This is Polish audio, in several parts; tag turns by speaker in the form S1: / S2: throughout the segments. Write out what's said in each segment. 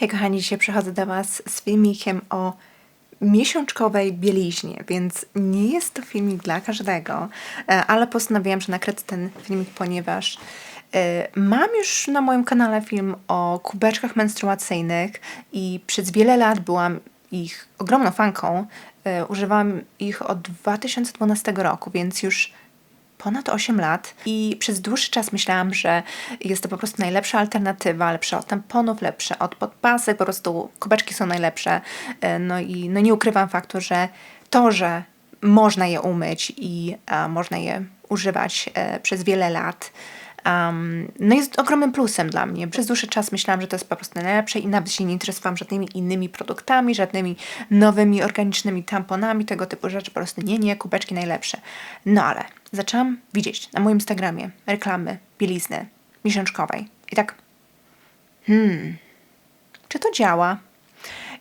S1: Hej kochani, dzisiaj przychodzę do Was z filmikiem o miesiączkowej bieliźnie, więc nie jest to filmik dla każdego, e, ale postanowiłam, że nakręcę ten filmik, ponieważ e, mam już na moim kanale film o kubeczkach menstruacyjnych i przez wiele lat byłam ich ogromną fanką. E, Używałam ich od 2012 roku, więc już ponad 8 lat i przez dłuższy czas myślałam, że jest to po prostu najlepsza alternatywa, lepsza od tamponów, lepsza od podpasek, po prostu kubeczki są najlepsze. E, No i no nie ukrywam faktu, że to, że można je umyć i a, można je używać e, przez wiele lat, um, no jest ogromnym plusem dla mnie. Przez dłuższy czas myślałam, że to jest po prostu najlepsze i nawet się nie interesowałam żadnymi innymi produktami, żadnymi nowymi organicznymi tamponami, tego typu rzeczy. Po prostu nie, nie, kubeczki najlepsze. No ale zaczęłam widzieć na moim Instagramie reklamy bielizny miesiączkowej. I tak, hmm, czy to działa?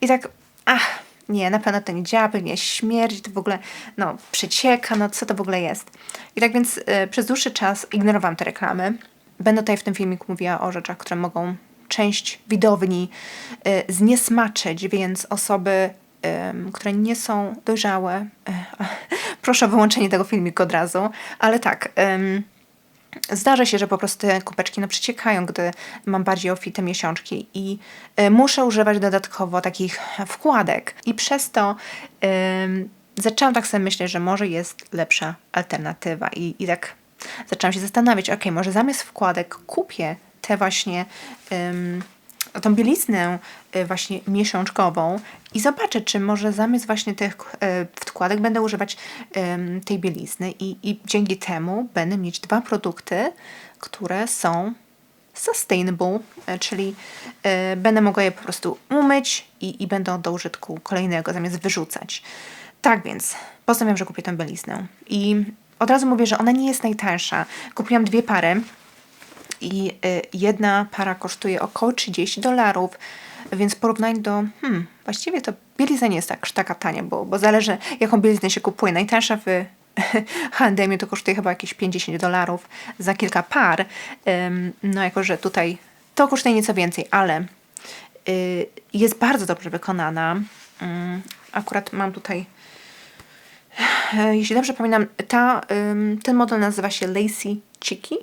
S1: I tak, ach, nie, na pewno to nie działa, pewnie śmierdzi, to w ogóle, no, przecieka, no co to w ogóle jest? I tak więc y, przez dłuższy czas ignorowałam te reklamy. Będę tutaj w tym filmiku mówiła o rzeczach, które mogą część widowni y, zniesmaczyć, więc osoby, ym, które nie są dojrzałe, y, proszę o wyłączenie tego filmiku od razu, ale tak, ym, Zdarza się, że po prostu te kubeczki no, przeciekają, gdy mam bardziej ofite miesiączki i y, muszę używać dodatkowo takich wkładek. I przez to zaczęłam tak sobie myśleć, że może jest lepsza alternatywa. I, i tak zaczęłam się zastanawiać, ok, może zamiast wkładek kupię te właśnie tą bieliznę y, właśnie miesiączkową i zobaczę, czy może zamiast właśnie tych y, wkładek będę używać tej bielizny i, i dzięki temu będę mieć dwa produkty, które są sustainable, y, czyli będę mogła je po prostu umyć i, i będą do użytku kolejnego zamiast wyrzucać. Tak więc postanowiłam, że kupię tę bieliznę i od razu mówię, że ona nie jest najtańsza. Kupiłam dwie pary i y, jedna para kosztuje około 30 dolarów, więc w porównaniu do, hmm, właściwie to bielizna nie jest tak, taka tania, bo, bo zależy jaką bieliznę się kupuje. Najtańsza w H&M to kosztuje chyba jakieś 50 dolarów za kilka par. No jako, że tutaj to kosztuje nieco więcej, ale y, jest bardzo dobrze wykonana. Ym, akurat mam tutaj jeśli dobrze pamiętam, ta, ten model nazywa się Lacy Chicky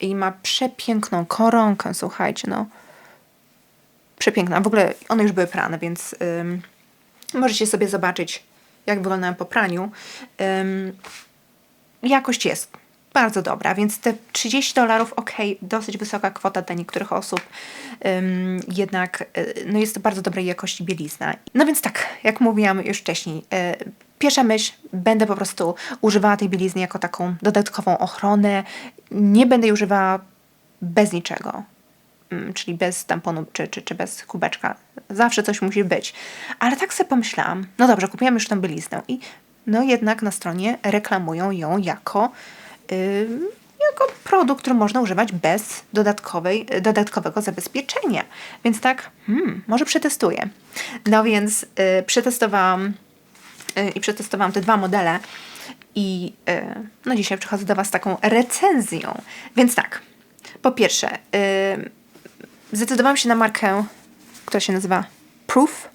S1: i ma przepiękną koronkę, słuchajcie, no. Przepiękna. W ogóle one już były prane, więc możecie sobie zobaczyć, jak wyglądają po praniu. Ym, jakość jest bardzo dobra, więc te 30 dolarów, ok, dosyć wysoka kwota dla niektórych osób, jednak y, no jest to bardzo dobrej jakości bielizna. No więc tak, jak mówiłam już wcześniej, y, pierwsza myśl, będę po prostu używała tej bielizny jako taką dodatkową ochronę, nie będę jej używała bez niczego, Mm, czyli bez tamponu czy, czy, czy bez kubeczka. Zawsze coś musi być. Ale tak sobie pomyślałam, no dobrze, kupiłam już tą bieliznę i no jednak na stronie reklamują ją jako, yy, jako produkt, który można używać bez dodatkowej, dodatkowego zabezpieczenia. Więc tak, hmm, może przetestuję. No więc yy, przetestowałam i przetestowałam te dwa modele i yy, no dzisiaj przychodzę do Was z taką recenzją. Więc tak, po pierwsze, yy, zdecydowałam się na markę, która się nazywa Proof,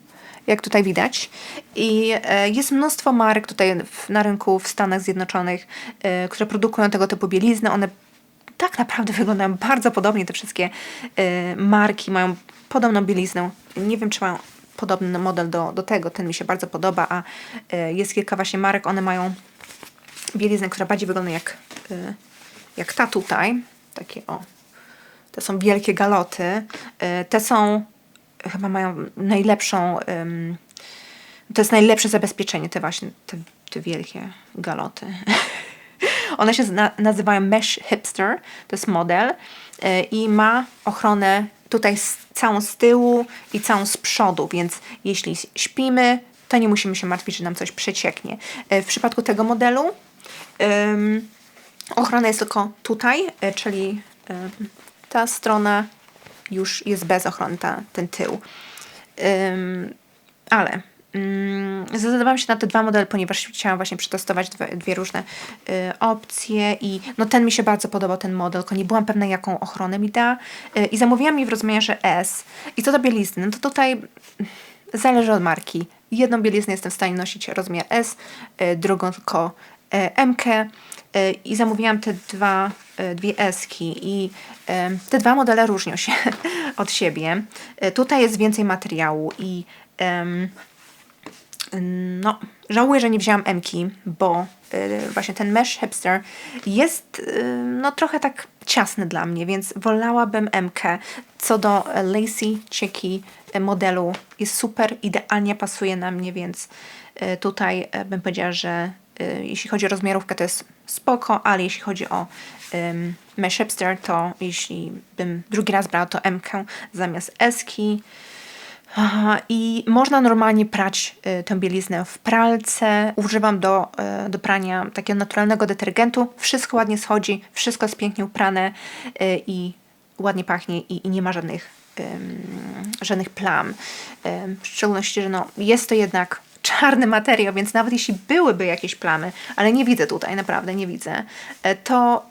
S1: jak tutaj widać. I e, jest mnóstwo marek tutaj na rynku w Stanach Zjednoczonych, e, które produkują tego typu bielizny. One tak naprawdę wyglądają bardzo podobnie. Te wszystkie e, marki mają podobną bieliznę. Nie wiem, czy mają podobny model do, do tego. Ten mi się bardzo podoba, a e, jest kilka właśnie marek. One mają bieliznę, która bardziej wygląda jak, e, jak ta tutaj. Takie o, to są wielkie galoty. Y, Te są, chyba mają najlepszą, to jest najlepsze zabezpieczenie, te właśnie, te, te wielkie galoty. One się zna, nazywają Mesh Hipster, to jest model y, i ma ochronę tutaj z, całą z tyłu i całą z przodu, więc jeśli śpimy, to nie musimy się martwić, że nam coś przecieknie. Y, W przypadku tego modelu ochrona jest tylko tutaj, y, czyli ta strona już jest bez ochrony, ta, ten tył. Ale mm, zdecydowałam się na te dwa modele, ponieważ chciałam właśnie przetestować dwie, dwie różne y, opcje i no ten mi się bardzo podobał, ten model, tylko nie byłam pewna jaką ochronę mi da y, i zamówiłam je w rozmiarze S. I co do bielizny, no to tutaj zależy od marki. Jedną bieliznę jestem w stanie nosić rozmiar S, y, drugą tylko y, MK y, i zamówiłam te dwa, y, dwie Eski i y, te dwa modele różnią się od siebie. Y, Tutaj jest więcej materiału i em, no, żałuję, że nie wzięłam Mki, bo y, właśnie ten mesh hipster jest y, no trochę tak ciasny dla mnie, więc wolałabym MK. Co do lacy, e, modelu jest super, idealnie pasuje na mnie, więc y, tutaj e, bym powiedziała, że y, jeśli chodzi o rozmiarówkę to jest spoko, ale jeśli chodzi o ym, mesh hipster, to jeśli bym drugi raz brała to MK zamiast Eski. I można normalnie prać y, tę bieliznę w pralce. Używam do, y, do prania takiego naturalnego detergentu. Wszystko ładnie schodzi, wszystko jest pięknie uprane y, i ładnie pachnie i, i nie ma żadnych, żadnych plam. W szczególności, że no, jest to jednak czarny materiał, więc nawet jeśli byłyby jakieś plamy, ale nie widzę tutaj, naprawdę nie widzę, to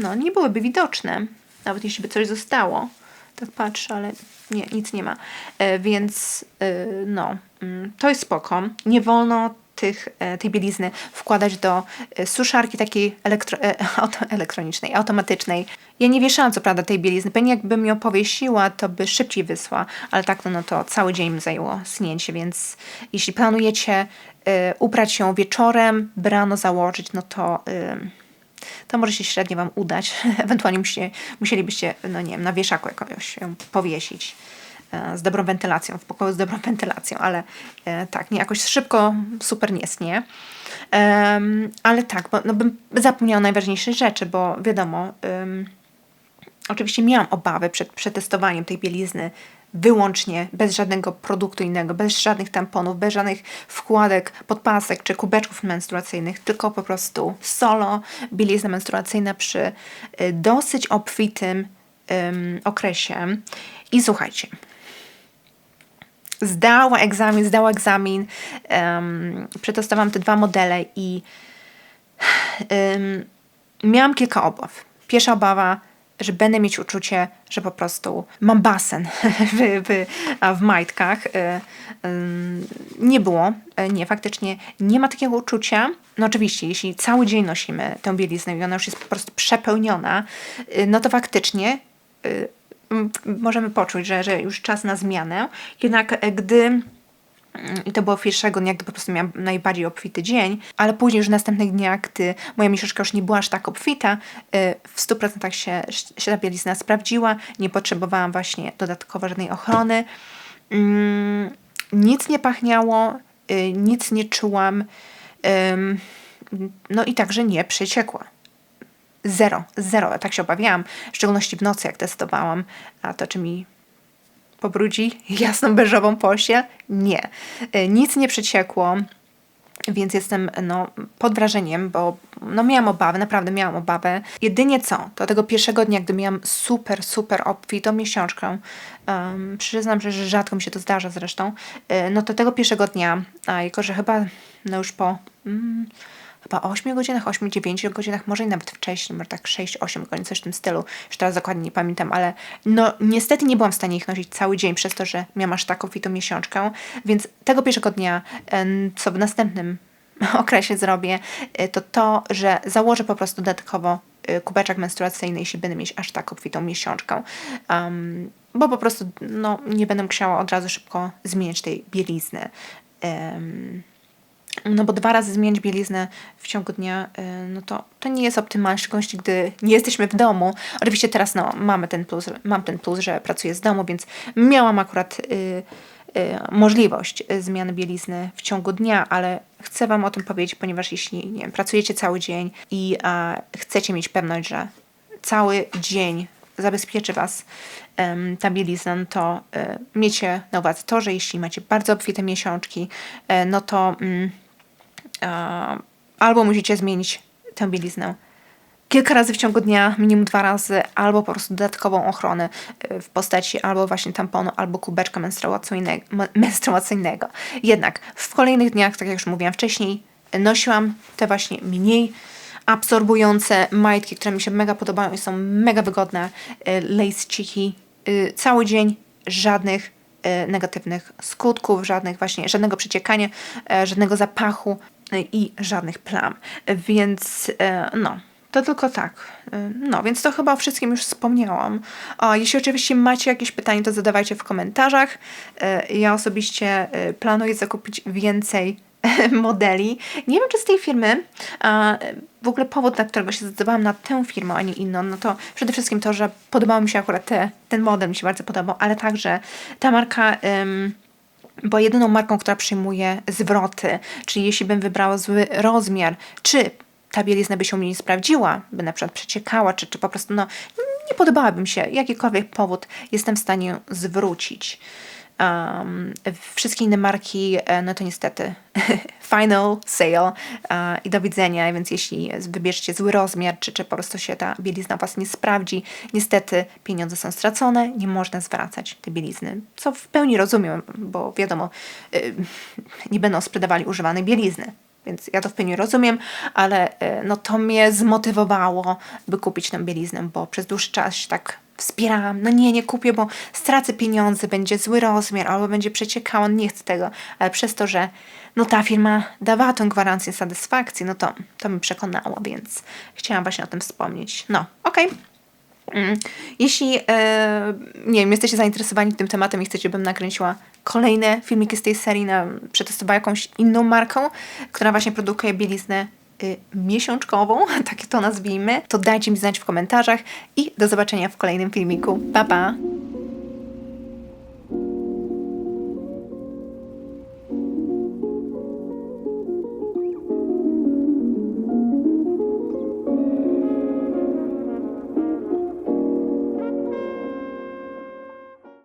S1: no, nie byłyby widoczne, nawet jeśli by coś zostało. Tak patrzę, ale nie, nic nie ma. E, więc e, no, mm, to jest spoko. Nie wolno tych, e, tej bielizny wkładać do suszarki takiej elektro, elektronicznej, automatycznej. Ja nie wieszałam co prawda tej bielizny. Pewnie jakbym ją powiesiła, to by szybciej wysła, ale tak no, no to cały dzień mi zajęło snięcie, więc jeśli planujecie e, uprać ją wieczorem, by rano założyć, no to... E, to może się średnio Wam udać. Ewentualnie musicie, musielibyście, no nie wiem, na wieszaku jakoś ją powiesić e, z dobrą wentylacją, w pokoju z dobrą wentylacją, ale e, tak, nie jakoś szybko, super nie snie. Ale tak, bo no, bym zapomniała najważniejszej rzeczy, bo wiadomo, oczywiście miałam obawy przed przetestowaniem tej bielizny wyłącznie, bez żadnego produktu innego, bez żadnych tamponów, bez żadnych wkładek, podpasek czy kubeczków menstruacyjnych, tylko po prostu solo bielizna menstruacyjna przy y, dosyć obfitym ym, okresie. I słuchajcie, zdała egzamin, zdała egzamin, um, przetestowałam te dwa modele i um, miałam kilka obaw. Pierwsza obawa, że będę mieć uczucie, że po prostu mam basen w, w, w majtkach. Y, Nie było, y, nie, faktycznie nie ma takiego uczucia. No oczywiście, jeśli cały dzień nosimy tę bieliznę i ona już jest po prostu przepełniona, y, no to faktycznie możemy poczuć, że, że już czas na zmianę. Jednak gdy i to było pierwszego dnia, gdy po prostu miałam najbardziej obfity dzień, ale później już następnych dniach, gdy moja miesiączka już nie była aż tak obfita, y, w 100% się, ta bielizna sprawdziła, nie potrzebowałam właśnie dodatkowo żadnej ochrony. Mm, Nic nie pachniało, y, nic nie czułam, no i także nie przeciekła. Zero, zero, tak się obawiałam, w szczególności w nocy, jak testowałam, a to czy mi pobrudzi jasną beżową pościel? Nie. Y, Nic nie przeciekło, więc jestem no, pod wrażeniem, bo no, miałam obawę, naprawdę miałam obawę. Jedynie co, to tego pierwszego dnia, gdy miałam super, super obfitą miesiączkę, um, przyznam, że, rzadko mi się to zdarza zresztą, y, no to tego pierwszego dnia, a jako że chyba no już po... Mm, chyba 8 godzinach, 8-9 godzinach, może i nawet wcześniej, może tak 6-8 godzin, coś w tym stylu. Już teraz dokładnie nie pamiętam, ale no niestety nie byłam w stanie ich nosić cały dzień przez to, że miałam aż taką fitą miesiączkę, więc tego pierwszego dnia, co w następnym okresie zrobię, y, to to, że założę po prostu dodatkowo y, kubeczek menstruacyjny, jeśli będę mieć aż tak obfitą miesiączkę. Um, bo po prostu no, nie będę musiała od razu szybko zmieniać tej bielizny. Um, no bo dwa razy zmienić bieliznę w ciągu dnia, y, no to, to nie jest optymalne, w szczególności gdy nie jesteśmy w domu. Oczywiście teraz no, mamy ten plus, mam ten plus, że pracuję z domu, więc miałam akurat y, y, możliwość y, zmiany bielizny w ciągu dnia, ale chcę Wam o tym powiedzieć, ponieważ jeśli nie wiem, pracujecie cały dzień i a, chcecie mieć pewność, że cały dzień zabezpieczy Was ta bielizna, no to e, miejcie na uwadze to, że jeśli macie bardzo obfite miesiączki, e, no to e, albo musicie zmienić tę bieliznę kilka razy w ciągu dnia, minimum dwa razy, albo po prostu dodatkową ochronę y, w postaci albo właśnie tamponu, albo kubeczka menstruacyjnego. Jednak w kolejnych dniach, tak jak już mówiłam wcześniej, nosiłam te właśnie mniej absorbujące majtki, które mi się mega podobają i są mega wygodne. Y, Lace. Y, Cały dzień żadnych negatywnych skutków, żadnych właśnie, żadnego przeciekania, e, żadnego zapachu i żadnych plam. Więc e, no, to tylko tak. Y, No, więc to chyba o wszystkim już wspomniałam. A jeśli oczywiście macie jakieś pytania, to zadawajcie w komentarzach. Y, Ja osobiście planuję zakupić więcej modeli. Nie wiem, czy z tej firmy, w ogóle powód, dla którego się zdecydowałam na tę firmę, a nie inną, no to przede wszystkim to, że podobał mi się akurat te, ten model, mi się bardzo podobał, ale także ta marka... ym, była jedyną marką, która przyjmuje zwroty. Czyli jeśli bym wybrała zły rozmiar, czy ta bielizna by się u mnie nie sprawdziła, by na przykład przeciekała, czy, czy po prostu no, nie podobałaby mi się, jakikolwiek powód jestem w stanie zwrócić. Um, wszystkie inne marki, e, no to niestety. Final sale e, i do widzenia, więc jeśli wybierzecie zły rozmiar, czy, czy po prostu się ta bielizna Was nie sprawdzi, niestety pieniądze są stracone, nie można zwracać tej bielizny, co w pełni rozumiem, bo wiadomo, y, nie będą sprzedawali używanej bielizny, więc ja to w pełni rozumiem, ale e, no to mnie zmotywowało, by kupić tę bieliznę, bo przez dłuższy czas tak wspierałam. No nie, nie kupię, bo stracę pieniądze, będzie zły rozmiar, albo będzie przeciekało, nie chcę tego. Ale przez to, że no ta firma dawała tą gwarancję satysfakcji, no to to mnie przekonało, więc chciałam właśnie o tym wspomnieć. No, okej. Mm. Jeśli, e, nie wiem, jesteście zainteresowani tym tematem i chcecie, bym nakręciła kolejne filmiki z tej serii, na, przetestowała jakąś inną marką, która właśnie produkuje bieliznę y, miesiączkową, tak to nazwijmy, to dajcie mi znać w komentarzach i do zobaczenia w kolejnym filmiku. Pa, pa!